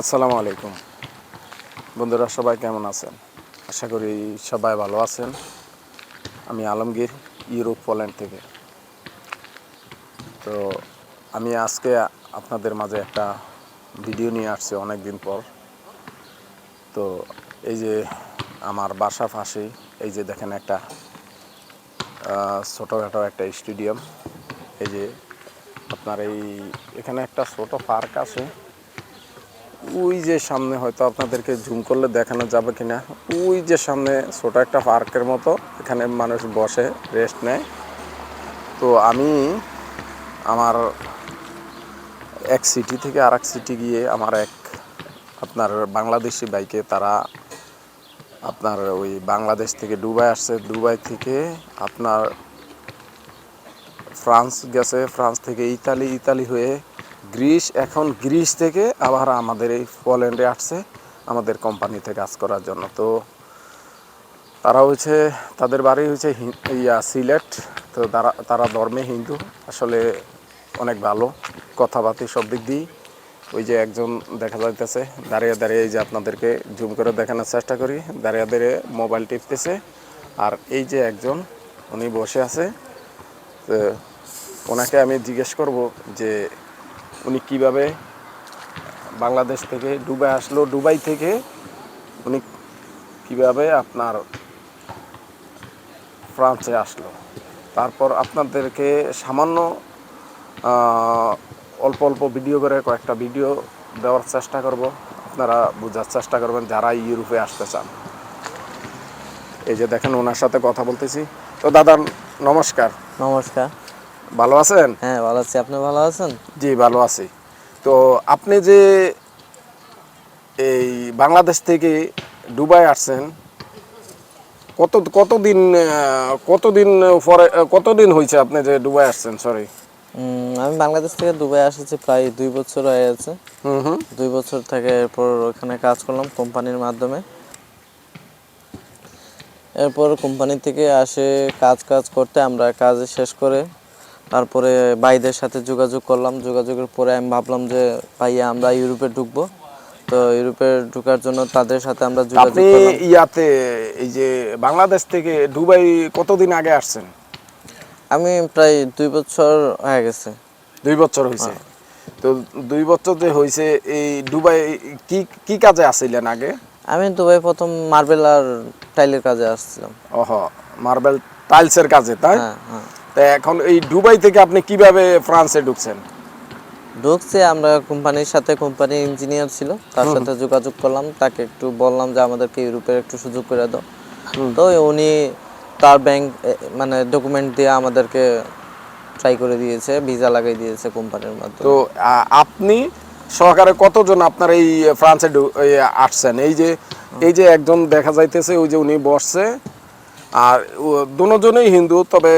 আসসালামু আলাইকুম। বন্ধুরা, সবাই কেমন আছেন? আশা করি সবাই ভালো আছেন। আমি আলমগীর, ইউরোপ, পোল্যান্ড থেকে। তো আমি আজকে আপনাদের মাঝে একটা ভিডিও নিয়ে আসছি অনেক দিন পর। তো এই যে আমার বাসা ফাঁসি এই যে দেখেন একটা ছোটোখাটো একটা স্টেডিয়াম। এই যে আপনার এই, এখানে একটা ছোট পার্ক আছে। ওই যে সামনে হয়তো আপনাদেরকে জুম করলে দেখানো যাবে কিনা, ওই যে সামনে ছোট একটা পার্কের মতো, এখানে মানুষ বসে রেস্ট নেয়। তো আমি আমার এক সিটি থেকে আর এক সিটি গিয়ে আমার এক আপনার বাংলাদেশি বাইকে তারা আপনার ওই বাংলাদেশ থেকে দুবাই আসছে। দুবাই থেকে আপনার ফ্রান্স গেছে, ফ্রান্স থেকে ইতালি ইতালি হয়ে গ্রিস, এখন গ্রিস থেকে আবার আমাদের এই পোল্যান্ডে আসছে, আমাদের কোম্পানিতে কাজ করার জন্য। তো তারা হচ্ছে, তাদের বাড়ি হচ্ছে ইয়া সিলেট। তো তারা তারা ধর্মে হিন্দু, আসলে অনেক ভালো। কথাবার্তি সব দিক দিয়েই। ওই যে একজন দেখা যাইতেছে, দাঁড়িয়ে দাঁড়িয়ে এই যে আপনাদেরকে জুম করে দেখানোর চেষ্টা করি। দাঁড়িয়ে দাঁড়িয়ে মোবাইল টিপতেছে। আর এই যে একজন, উনি বসে আছে। তো ওনাকে আমি জিজ্ঞেস করব যে উনি কীভাবে বাংলাদেশ থেকে দুবাই আসলো, দুবাই থেকে উনি কীভাবে আপনার ফ্রান্সে আসলো। তারপর আপনাদেরকে সামান্য অল্প অল্প ভিডিও করে কয়েকটা ভিডিও দেওয়ার চেষ্টা করব। আপনারা বোঝার চেষ্টা করবেন যারা ইউরোপে আসতে চান। এই যে দেখেন ওনার সাথে কথা বলতেছি। তো দাদা, নমস্কার। নমস্কার। ভালো আছেন? হ্যাঁ ভালো আছি। আপনি ভালো আছেন? জি ভালো আছি। তো আপনি যে এই বাংলাদেশ থেকে দুবাই আসছেন কত কতদিন কতদিন পরে কতদিন হয়েছে আপনি যে দুবাই আসছেন? সরি আমি বাংলাদেশ থেকে দুবাই এসেছি প্রায় দুই বছর হয়ে গেছে। হুম হুম। দুই বছর থেকে এরপর ওখানে কাজ করলাম কোম্পানির মাধ্যমে। এরপর কোম্পানি থেকে আসে কাজ কাজ করতে আমরা কাজ শেষ করে তারপরে ভাইদের সাথে যোগাযোগ করলাম। যোগাযোগের পরে আমি ভাবলাম যে ভাইয়া আমরা ইউরোপে ঢুকবো। তো ইউরোপে ঢোকার জন্য তাদের সাথে আমরা যোগাযোগ আপনি ইয়াতে এই যে বাংলাদেশ থেকে দুবাই কতদিন আগে আসছেন? আমি প্রায় দুই বছর হয়ে গেছে। দুই বছর হয়েছে তো দুই বছর যে হয়েছে এই দুবাই কি কি কাজে আসছিলেন আগে? আমি দুবাই প্রথম মার্বেল আর টাইলের কাজে আসছিলাম। ওহ মার্বেল টাইলসের কাজে তাই? হ্যাঁ হ্যাঁ। তা এখন এই দুবাই থেকে আপনি কীভাবে ফ্রান্সে ঢুকছেন? ঢুকছে আমরা কোম্পানির সাথে কোম্পানির ইঞ্জিনিয়ার ছিল তার সাথে যোগাযোগ করলাম তাকে একটু বললাম যে আমাদেরকে ইউরোপের একটু সুযোগ করে দাও। তো উনি তার ব্যাংক মানে ডকুমেন্ট দিয়ে আমাদেরকে ট্রাই করে দিয়েছে ভিসা লাগাই দিয়েছে কোম্পানির মাধ্যমে। তো আপনি সহকারে কতজন আপনার এই ফ্রান্সে আসছেন? এই যে এই যে একজন দেখা যাইতেছে ওই যে উনি বসছে আর দুজনেই হিন্দু তবে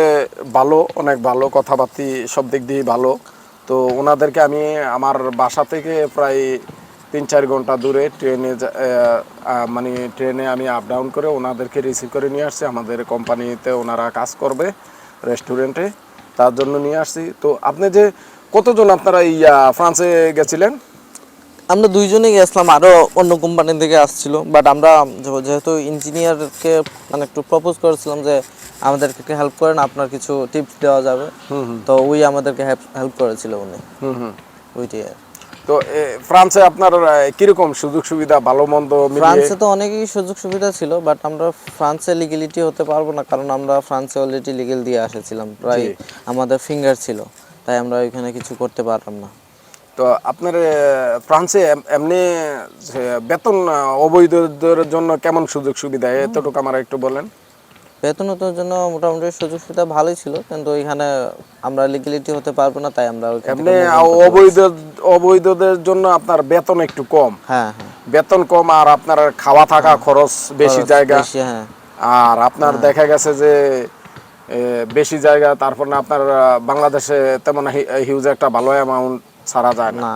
ভালো অনেক ভালো কথাবার্তি সব দিক দিয়ে ভালো। তো ওনাদেরকে আমি আমার বাসা থেকে প্রায় তিন চার ঘণ্টা দূরে ট্রেনে মানে ট্রেনে আমি আপ ডাউন করে ওনাদেরকে রিসিভ করে নিয়ে আসছি। আমাদের কোম্পানিতে ওনারা কাজ করবে রেস্টুরেন্টে তার জন্য নিয়ে আসছি। তো আপনি যে কতজন আপনারা আহ, ফ্রান্সে গেছিলেন? আমরা দুইজনেই গেছিলাম আরও অন্য কোম্পানি থেকে আসছিল বাট আমরা যেহেতু ইঞ্জিনিয়ারকে মানে একটু প্রপোজ করেছিলাম যে আমাদেরকে হেল্প করেন আপনার কিছু টিপস দেওয়া যাবে। তো ওই আমাদেরকে হেল্প করেছিল উনি। হুম হুম। ওইটাই আর। তো ফ্রান্সে আপনার কীরকম সুযোগ সুবিধা ভালো মন্দ ফ্রান্সে তো অনেকই সুযোগ সুবিধা ছিল বাট আমরা ফ্রান্সে লিগেলিটি হতে পারব না কারণ আমরা ফ্রান্সে অলরেডি লিগেল দিয়ে এসেছিলাম প্রায় আমাদের ফিঙ্গার ছিল তাই আমরা ওইখানে কিছু করতে পারলাম না। তো আপনার ফ্রান্সে এমনি বেতন অবৈধদের জন্য কেমন সুযোগ সুবিধা? এতটুকু আমার একটু বলেন। বেতনতার জন্য মোটামুটি সুযোগ সুবিধা ভালোই ছিল কিন্তু এখানে আমরা লিগেলিটি হতে পারব না তাই আমরা এমনি অবৈধ অবৈধদের জন্য আপনার বেতন একটু কম। হ্যাঁ হ্যাঁ। বেতন কম আর আপনার খাওয়া থাকা খরচ বেশি জায়গা। বেশি, হ্যাঁ। আর আপনার দেখা গেছে যে বেশি জায়গা তারপর না আপনার বাংলাদেশে তেমন হিউজ একটা ভালো অ্যামাউন্ট ছাড়া যায় না।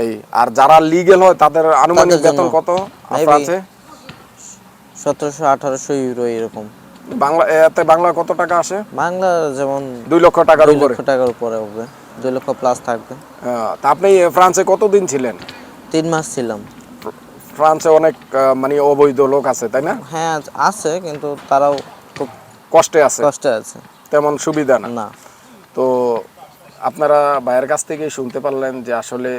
এই আর যারা লিগেল হয় তাদের আনুমানিক বেতন কত? ফ্রান্সে সতেরোশো আঠারোশো ইউরো এরকম। বাংলা এতে বাংলা কত টাকা আসে? বাংলা যেমন দুই লক্ষ টাকার উপরে। লক্ষ টাকার উপরে হবে। দুই লক্ষ প্লাস থাকবে। তা আপনি ফ্রান্সে কতদিন ছিলেন? তিন মাস ছিলাম। ফ্রান্সে অনেক মানে অবৈধ লোক আছে তাই না? হ্যাঁ আছে কিন্তু তারাও খুব কষ্টে আছে? কষ্টে আছে। তেমন সুবিধা না? না। তো আপনারা বাইরের কাছ থেকে শুনতে পারলেন যে আসলে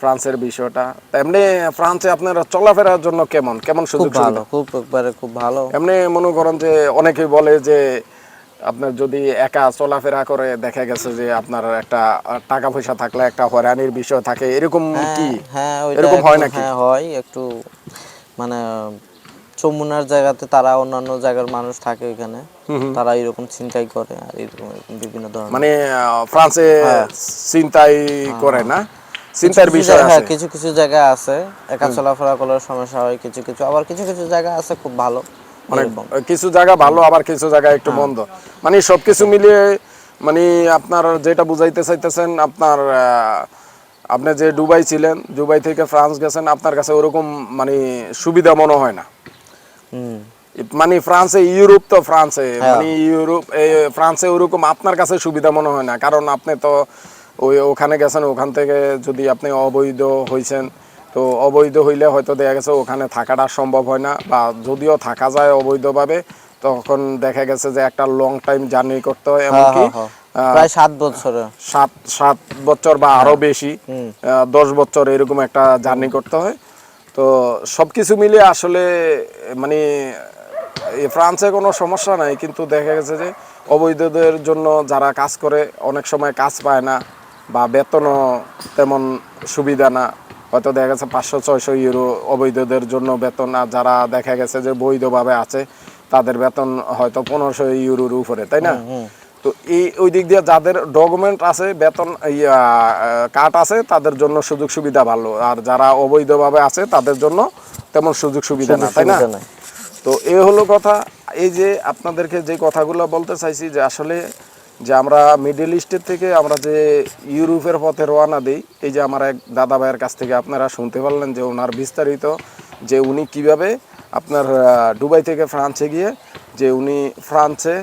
ফ্রান্সের বিষয়টা। এমনি ফ্রান্সে আপনারা চলাফেরার জন্য কেমন? কেমন সুযোগ ভালো খুব একবারে খুব ভালো। এমনি মনে করেন যে অনেকেই বলে যে আপনার যদি একা চলাফেরা করে দেখা গেছে যে আপনার একটা টাকা পয়সা থাকলে একটা হয়রানির বিষয় থাকে। এরকম কি? হ্যাঁ এরকম হয় নাকি? হ্যাঁ হয় একটু মানে চমুনার জায়গাতে তারা অন্যান্য জায়গার মানুষ থাকে ওইখানে। তারা এরকম চিন্তাই করে আর এরকম বিভিন্ন ধরনের। মানে ফ্রান্সে হ্যাঁ। চিন্তাই করে না? চিন্তার কিছু বিষয় আছে। হ্যাঁ কিছু কিছু জায়গা আছে। একা চলাফেরা করার সমস্যা হয় কিছু কিছু। আবার কিছু কিছু জায়গা আছে খুব ভালো মানে কিছু জায়গা ভালো আবার কিছু জায়গা একটু হ্যাঁ। বন্ধ মানে সবকিছু মিলিয়ে মানে আপনার যেটা বুঝাইতে চাইতেছেন আপনার আপনি যে দুবাই ছিলেন দুবাই থেকে ফ্রান্স গেছেন আপনার কাছে ওরকম মানে সুবিধা মনে হয় না? মানে ফ্রান্সে ইউরোপ তো ফ্রান্সে হ্যাঁ। মানে ইউরোপ ফ্রান্সে ওরকম আপনার কাছে সুবিধা মনে হয় না। কারণ আপনি তো ওই ওখানে গেছেন ওখান থেকে যদি আপনি অবৈধ হয়েছেন তো অবৈধ হইলে হয়তো দেখা গেছে ওখানে থাকাটা সম্ভব হয় না বা যদিও থাকা যায় অবৈধভাবে তখন দেখা গেছে যে একটা লং টাইম জার্নি করতে হয়। হ্যাঁ, এমনকি হ্যাঁ। প্রায় সাত বছরে। সাত সাত বছর বা আরও বেশি দশ বছর এরকম একটা জার্নি করতে হয়। তো সবকিছু মিলিয়ে আসলে মানে ফ্রান্সে কোনো সমস্যা নাই, কিন্তু দেখা গেছে যে অবৈধদের জন্য যারা কাজ করে, অনেক সময় কাজ পায় না বা বেতনও তেমন সুবিধা না। হয়তো দেখা গেছে পাঁচশো, ছয়শো ইউরো অবৈধদের জন্য বেতন, আর যারা দেখা গেছে যে বৈধভাবে আছে, তাদের বেতন হয়তো পনেরোশো ইউরোর উপরে, তাই না? তো এই ওই দিক দিয়ে যাদের ডকুমেন্ট আছে বেতন কার্ড আছে তাদের জন্য সুযোগ সুবিধা ভালো। আর যারা অবৈধভাবে আছে তাদের জন্য তেমন সুযোগ সুবিধা না? তাই না তো এ হলো কথা। এই যে আপনাদেরকে যে কথাগুলো বলতে চাইছি যে আসলে যে আমরা মিডল ইস্টের থেকে আমরা যে ইউরোপের পথে রওনা দিই এই যে আমার এক দাদা ভাইয়ের কাছ থেকে আপনারা শুনতে পারলেন যে ওনার বিস্তারিত যে উনি কীভাবে আপনার দুবাই থেকে ফ্রান্সে গিয়ে যে উনি ফ্রান্সে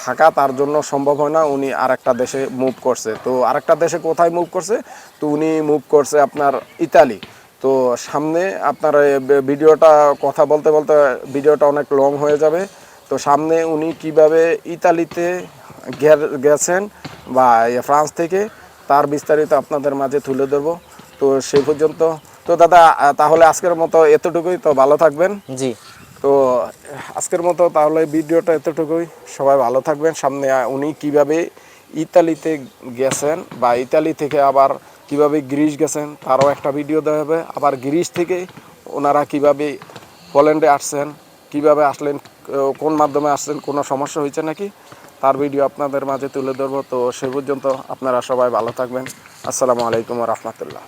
থাকা তার জন্য সম্ভব হয় না উনি আরেকটা দেশে মুভ করছে। তো আরেকটা দেশে কোথায় মুভ করছে? তো উনি মুভ করছে আপনার ইতালি। তো সামনে আপনার ভিডিওটা কথা বলতে বলতে ভিডিওটা অনেক লং হয়ে যাবে। তো সামনে উনি কীভাবে ইতালিতে গেছেন বা ফ্রান্স থেকে তার বিস্তারিত আপনাদের মাঝে তুলে ধরবো। তো সেই পর্যন্ত। তো দাদা তাহলে আজকের মতো এতটুকুই। তো ভালো থাকবেন। জি। তো আজকের মতো তাহলে ভিডিওটা এতটুকুই। সবাই ভালো থাকবেন। সামনে উনি কীভাবে ইতালিতে গেছেন বা ইতালি থেকে আবার কীভাবে গ্রিস গেছেন, তারও একটা ভিডিও দেওয়া হবে। আবার গ্রিস থেকে ওনারা কীভাবে পোল্যান্ডে আসছেন, কীভাবে আসলেন, কোন মাধ্যমে আসছেন, কোনো সমস্যা হয়েছে নাকি, তার ভিডিও আপনাদের মাঝে তুলে ধরবো। তো সে পর্যন্ত আপনারা সবাই ভালো থাকবেন। আসসালামু আলাইকুম রহমতুল্লাহ।